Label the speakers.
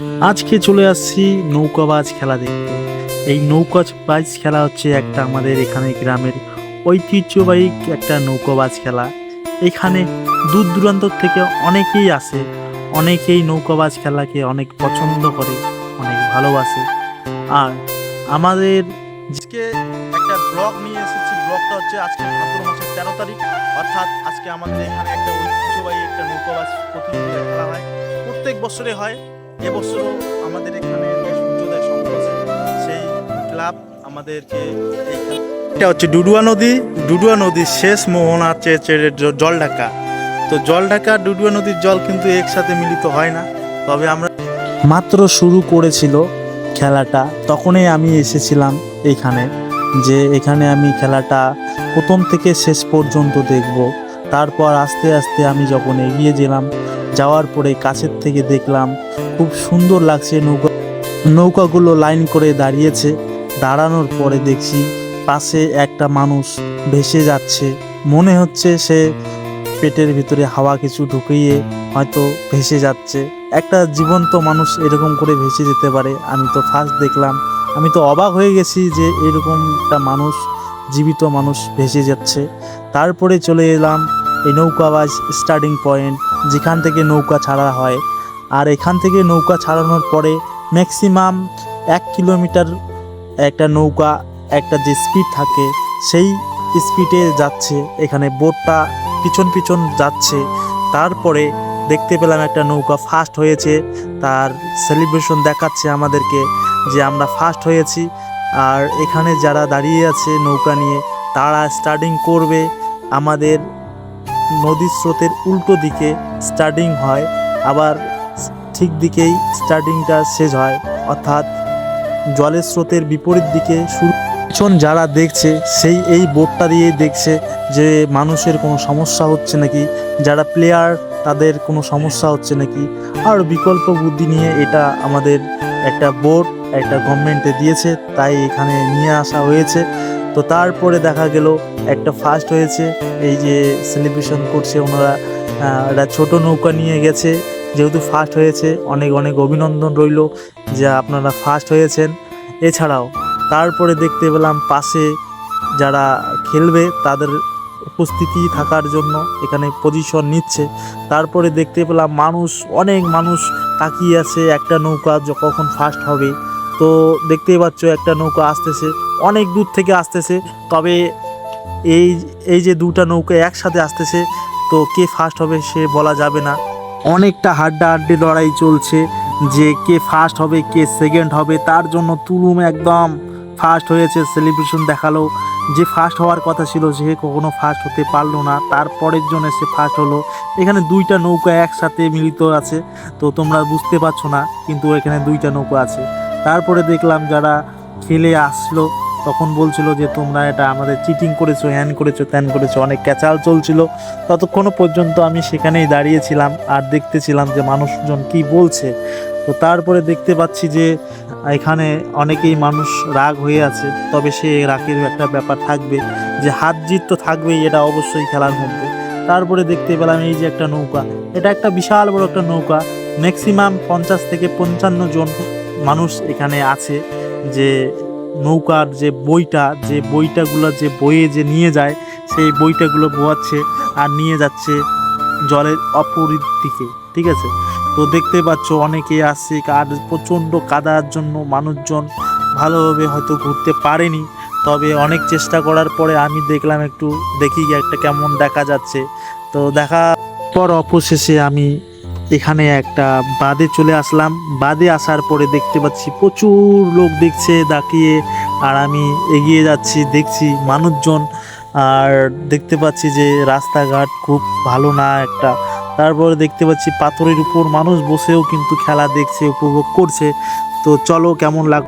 Speaker 1: আজকে চলে আসছি নৌকাবাজ খেলা দেখতে। এই নৌকাবাজ খেলা হচ্ছে একটা আমাদের এখানে গ্রামের ঐতিহ্যবাহী একটা নৌকাবাজ খেলা। এখানে দূর দূরান্ত থেকে অনেকেই আসে, অনেকেই নৌকাবাজ খেলাকে অনেক পছন্দ করে, অনেক ভালোবাসে। আর আমাদের আজকে একটা ব্লগ নিয়ে এসেছি, ব্লগটা হচ্ছে আজকে ভাদ্র মাসের তেরো তারিখ। অর্থাৎ আজকে আমাদের এখানে একটা ঐতিহ্যবাহী একটা নৌকাবাজ প্রতিযোগিতা খেলা হয়। প্রত্যেক বছরে হয়। এবছরও আমাদের এখানে সেই ক্লাব আমাদেরকে এটা হচ্ছে ডুডুয়া নদী। ডুডুয়া নদীর শেষ মোহনা হচ্ছে জল ঢাকা। তো জল ঢাকা ডুডুয়া নদীর জল কিন্তু একসাথে মিলিত হয় না। তবে আমরা মাত্র শুরু করেছিল খেলাটা। তখনই আমি এসেছিলাম এখানে যে এখানে আমি খেলাটা প্রথম থেকে শেষ পর্যন্ত দেখব। তারপর আস্তে আস্তে আমি যখন এগিয়ে গেলাম যাওয়ার পরে কাছের থেকে দেখলাম খুব সুন্দর লাগছে নৌকা। নৌকাগুলো লাইন করে দাঁড়িয়েছে। দাঁড়ানোর পরে দেখছি পাশে একটা মানুষ ভেসে যাচ্ছে। মনে হচ্ছে সে পেটের ভিতরে হাওয়া কিছু ঢুকিয়ে হয়তো ভেসে যাচ্ছে। একটা জীবন্ত মানুষ এরকম করে ভেসে যেতে পারে। আমি তো ফার্স্ট দেখলাম। আমি তো অবাক হয়ে গেছি যে এরকম একটা মানুষ, জীবিত মানুষ ভেসে যাচ্ছে। তারপরে চলে এলাম এই নৌকাবাজ স্টার্টিং পয়েন্ট যেখান থেকে নৌকা ছাড়া হয়। আর এখান থেকে নৌকা ছাড়ানোর পরে ম্যাক্সিমাম এক কিলোমিটার একটা নৌকা, একটা যে স্পিড থাকে, সেই স্পিডে যাচ্ছে। এখানে বোটটা পিছন পিছন যাচ্ছে। তারপরে দেখতে পেলাম একটা নৌকা ফার্স্ট হয়েছে। তার সেলিব্রেশন দেখাচ্ছে আমাদেরকে যে আমরা ফার্স্ট হয়েছি। আর এখানে যারা দাঁড়িয়ে আছে নৌকা নিয়ে, তারা স্টার্টিং করবে। আমাদের নদীর স্রোতের উল্টো দিকে স্টার্টিং হয়, আবার ঠিক দিকেই স্টার্টিংটা শেষ হয়। অর্থাৎ জলের স্রোতের বিপরীত দিকে শুরু। পিছন যারা দেখছে, সেই এই বোটটা দিয়ে দেখছে যে মানুষের কোনো সমস্যা হচ্ছে নাকি, যারা প্লেয়ার তাদের কোনো সমস্যা হচ্ছে নাকি। আর বিকল্প বুদ্ধি নিয়ে এটা আমাদের একটা বোট একটা গভর্নমেন্টে দিয়েছে, তাই এখানে নিয়ে আসা হয়েছে। তো তারপরে দেখা গেল, একটা ফার্স্ট হয়েছে, এই যে সেলিব্রেশন করছে ওনারা একটা ছোট নৌকা নিয়ে গেছে, যেহেতু ফার্স্ট হয়েছে, অনেক অনেক অভিনন্দন রইল যে আপনারা ফার্স্ট হয়েছেন। এছাড়াও তারপরে দেখতে পেলাম পাশে যারা খেলবে তাদের উপস্থিতি থাকার জন্য এখানে পজিশন নিচ্ছে। তারপরে দেখতে পেলাম মানুষ, অনেক মানুষ তাকিয়ে আছে একটা নৌকা কখন ফার্স্ট হবে। তো দেখতেই পাচ্ছ একটা নৌকা আসতেছে, অনেক দূর থেকে আসতেছে, তবে এই এই যে দুটা নৌকা একসাথে আসতেছে, তো কে ফার্স্ট হবে সে বলা যাবে না। অনেকটা হাড্ডাহাড্ডি লড়াই চলছে, যে কে ফার্স্ট হবে, কে সেকেন্ড হবে, তার জন্য তুলুম একদম ফার্স্ট হয়েছে সেলিব্রেশন দেখাল। যে ফার্স্ট হওয়ার কথা ছিল, সে কখনো ফার্স্ট হতে পারল না তারপরের জন্য সে ফার্স্ট হলো। এখানে দুইটা নৌকা একসাথে মিলিত আছে, তো তোমরা বুঝতে পারছ না, কিন্তু এখানে দুইটা নৌকা আছে। তারপরে দেখলাম যারা খেলে আসলো, তখন বলছিল যে, তোমরা এটা আমাদের চিটিং করেছ, হ্যান করেছ, ত্যান করেছ, অনেক ক্যাচাল চলছিল। ততক্ষণ পর্যন্ত আমি সেখানেই দাঁড়িয়েছিলাম আর দেখতেছিলাম যে, মানুষজন কি বলছে। তো তারপরে দেখতে পাচ্ছি যে, এখানে অনেকেই মানুষ রাগ হয়ে আছে, তবে সে রাগের একটা ব্যাপার থাকবে যে, হাত জিত তো থাকবেই, এটা অবশ্যই খেলার মধ্যে। তারপরে দেখতে পেলাম এই যে একটা নৌকা, এটা একটা বিশাল বড় একটা নৌকা ম্যাক্সিমাম পঞ্চাশ থেকে পঞ্চান্ন জন মানুষ এখানে আছে যে নৌকার যে বইটা, যে বইটাগুলো যে বইয়ে যে নিয়ে যায়, সেই বইটাগুলো বোয়াচ্ছে আর নিয়ে যাচ্ছে জলের অপরিত দিকে ঠিক আছে? তো দেখতে পাচ্ছ অনেকে আসছে আর প্রচণ্ড কাদার জন্য মানুষজন ভালোভাবে হয়তো ঘুরতে পারেনি। তবে অনেক চেষ্টা করার পরে আমি দেখলাম একটু দেখি একটা কেমন দেখা যাচ্ছে। তো দেখা পর অবশেষে আমি এখানে একটা বাদে চলে আসলাম। বাদে আসার পরে দেখতে পাচ্ছি প্রচুর লোক দেখছে দাঁড়িয়ে আর আমি এগিয়ে যাচ্ছি, দেখছি মানুষজন, আর দেখতে পাচ্ছি যে রাস্তাঘাট খুব ভালো না একটা। তারপরে দেখতে পাচ্ছি পাথরের উপর মানুষ বসেও কিন্তু খেলা দেখছে, উপভোগ করছে। তো চলো কেমন লাগ